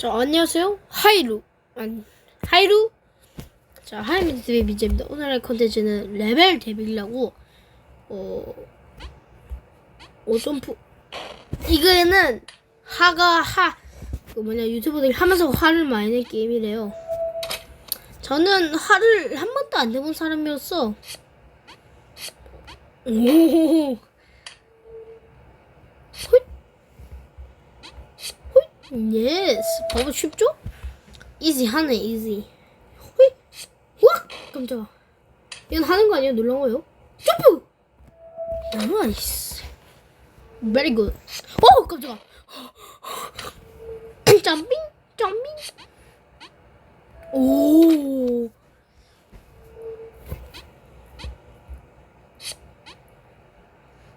자, 안녕하세요. 하이루. 아니, 하이루. 자, 하이미드의 미제입니다. 오늘의 컨텐츠는 레벨 데빌이라고, 어, 어, 점프. 이거는 하가, 하, 그 뭐냐, 유튜버들이 하면서 화를 많이 낸 게임이래요. 저는 화를 한 번도 안 내본 사람이었어. 오. 헛. 헛. 예스. 봐봐 쉽죠? 이지 하네 이지. 헛. 와 깜짝아. 이건 하는 거 아니야? 놀란 거요? 점프. 나이스. Very good. 오 깜짝아. 점핑 점핑. 오.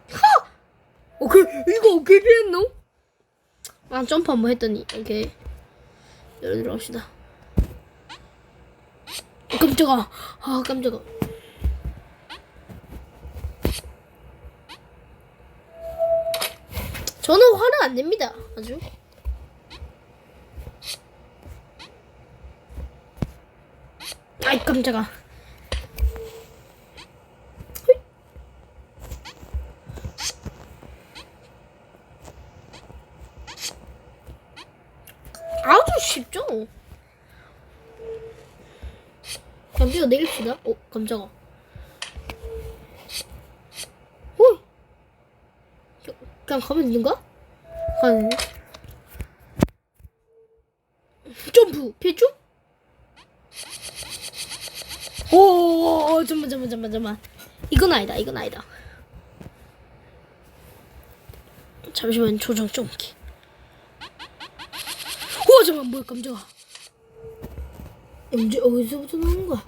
하! 오케이 이거 어떻게 했노? 아 점프 한번 했더니 오케이 열어 들어갑시다. 어, 깜짝아. 아 깜짝아. 저는 화를 안 냅니다. 아주. 아이 깜짝아. 헐. 아주 쉽죠? 그냥 뛰어내립시다. 어, 깜짝아. 호이! 그냥 가면 되는 거야? 가는 점프! 피했죠? 오, 잠만, 잠만, 잠만, 잠만. 이건 아니다, 이건 아니다. 잠시만, 조정 좀. 오, 잠깐, 뭐야, 깜짝아. 언제, 어디서부터 나오는 거야?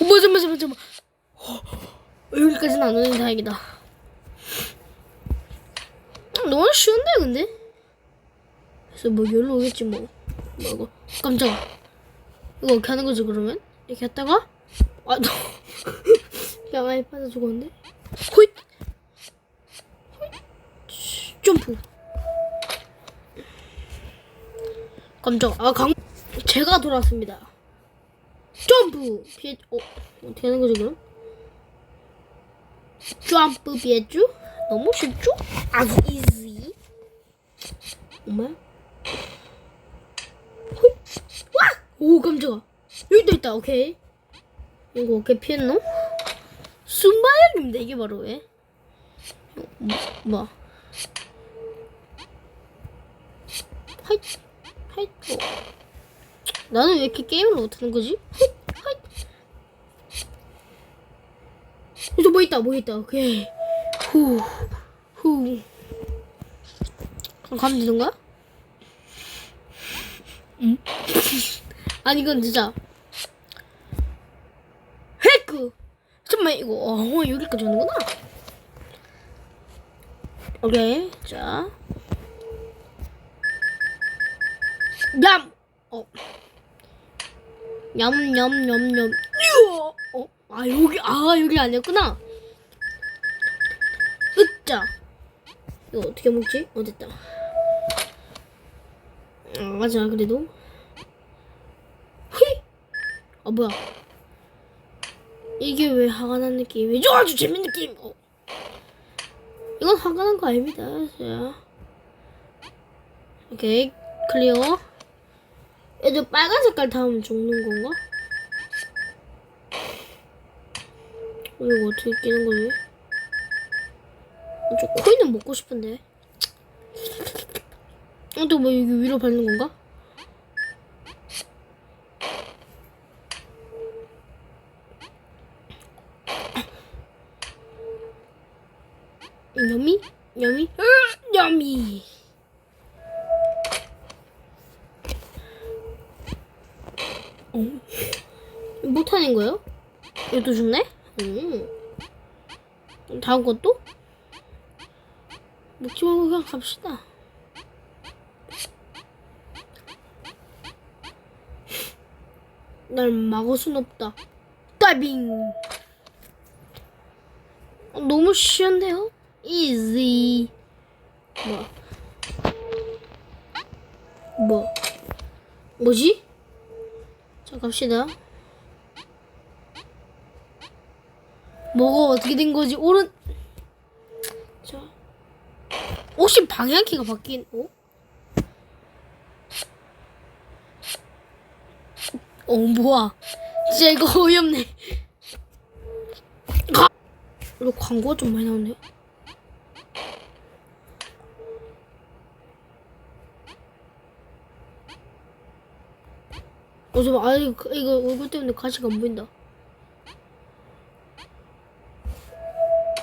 어, 뭐야, 잠만, 잠만, 잠만. 어, 여기까지는 안 오는 다행이다. 음, 너무 쉬운데 근데? 그래서 뭐 열로 오겠지 뭐. 뭐 이거 깜짝아. 이거 어떻게 하는 거지 그러면? 이렇게 했다가 아 너. 야 많이 빠져 죽었는데? 호잇. 호잇. 점프. 깜짝. 아 강. 제가 돌아왔습니다. 점프. 피해. 어 어떻게 하는 거지 그럼? 점프 피했죠? 너무 쉽죠? 아주. 엄마? 헐. 와! 오 깜짝아. 여기도 있다. 오케이. 이거 어떻게 피했노? 순발력입니다. 이게 바로 왜? 뭐? 뭐? 하이, 하이. 어. 나는 왜 이렇게 게임을 못하는 거지? 하 뭐 있다. 오케이. 후, 후. 그럼 가면 되는 거야? 응? 아니, 이건 진짜. 헤크! 잠깐만, 이거, 어, 여기까지 오는구나. 오케이, 자. 얌! 어. 얌, 얌, 얌, 얌. 어, 아, 여기, 아, 여기 아니었구나. 으짜 이거 어떻게 먹지? 어 됐다 아 맞아 그래도 휘! 아 뭐야 이게 왜 화가 난 느낌이죠? 아주 재밌는 느낌 어. 이건 화가 난 거 아닙니다 자 오케이 클리어 얘들 빨간 색깔 닿으면 죽는 건가? 어, 이거 어떻게 끼는 거지? 저 코인은 먹고 싶은데. 어, 또뭐 여기 위로 밟는 건가? 여미? 여미? 으, 여미! 어? 못하는 거요? 이것도 죽네? 음. 다음 것도? 먹지 말고 그냥 갑시다. 날 막을 순 없다. 따빙. 어, 너무 쉬운데요? easy. 뭐? 뭐? 뭐지? 자 갑시다. 뭐가 어떻게 된 거지? 오른. 자. 혹시 방향키가 바뀐? 어? 어 뭐야? 진짜 이거 어이없네. 가. 이거 광고가 좀 많이 나오네요. 어, 잠깐, 아, 이거, 이거 얼굴 때문에 가시가 안 보인다.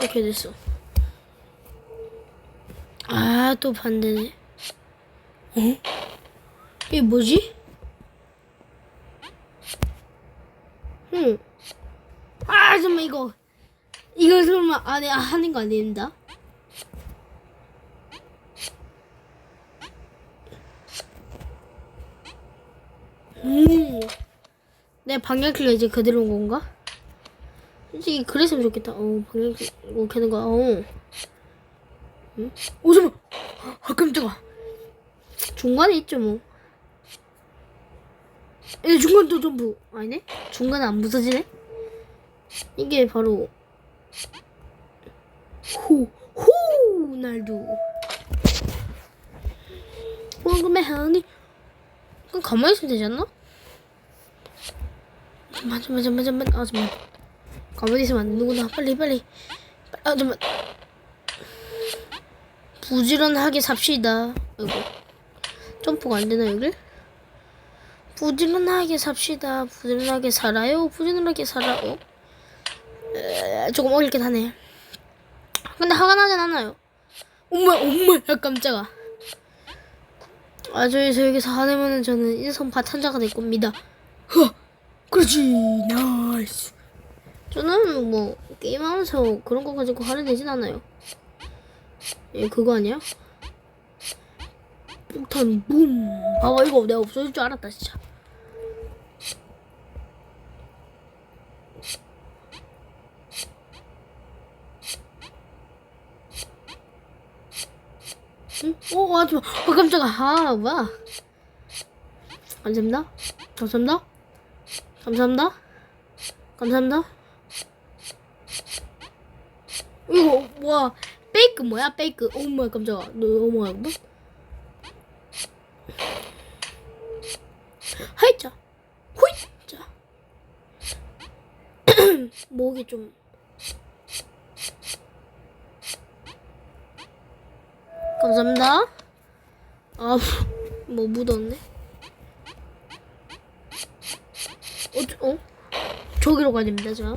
오케이, 됐어. 아, 또 반대네. 어? 이게 뭐지? 응. 아, 잠깐만, 이거. 이거 설마 안에 하는 거 아닌다? 음. 내 방향키가 이제 그대로 온 건가? 솔직히 그랬으면 좋겠다. 어, 방향키 이거 켜는 거야. 어. 응? 오, 잠깐. 아, 깜짝아. 중간에 있죠, 뭐. 에, 중간도 전부. 아니네? 중간에 안 부서지네? 이게 바로. 호, 호, 날도. 황금의 하니. 그럼 가만히 있으면 되지 않나? 잠만 잠만 잠만 잠만 아 잠만 가만히 있으면 안 되는구나 빨리 빨리 아 잠만 부지런하게 삽시다. 이거 점프가 안 되나 여길? 부지런하게 삽시다. 부지런하게 살아요? 부지런하게 살아요 에, 조금 어렵긴 하네. 근데 화가 나진 않아요. 엄마 엄마! 야 깜짝아. 아 저기서 여기서 화내면은 저는 인성 바탄자가 될 겁니다. 허! 그렇지! 나이스. 저는 뭐 게임하면서 그런 거 가지고 화를 내진 않아요 예 그거 아니야? 폭탄 붐 봐봐 이거 내가 없어질 줄 알았다 진짜 응? 어, 아, 좀, 어, 깜짝아. 아, 뭐야. 감사합니다. 감사합니다. 감사합니다. 감사합니다. 이거, 뭐야. 베이크 뭐야, 베이크. 어, 뭐야, 깜짝아. 너, 어, 뭐야, 뭐? 하이자. 호이자. 목이 좀. 감사합니다. 아, 뭐 묻었네. 어, 저- 어? 저기로 가야 됩니다, 자.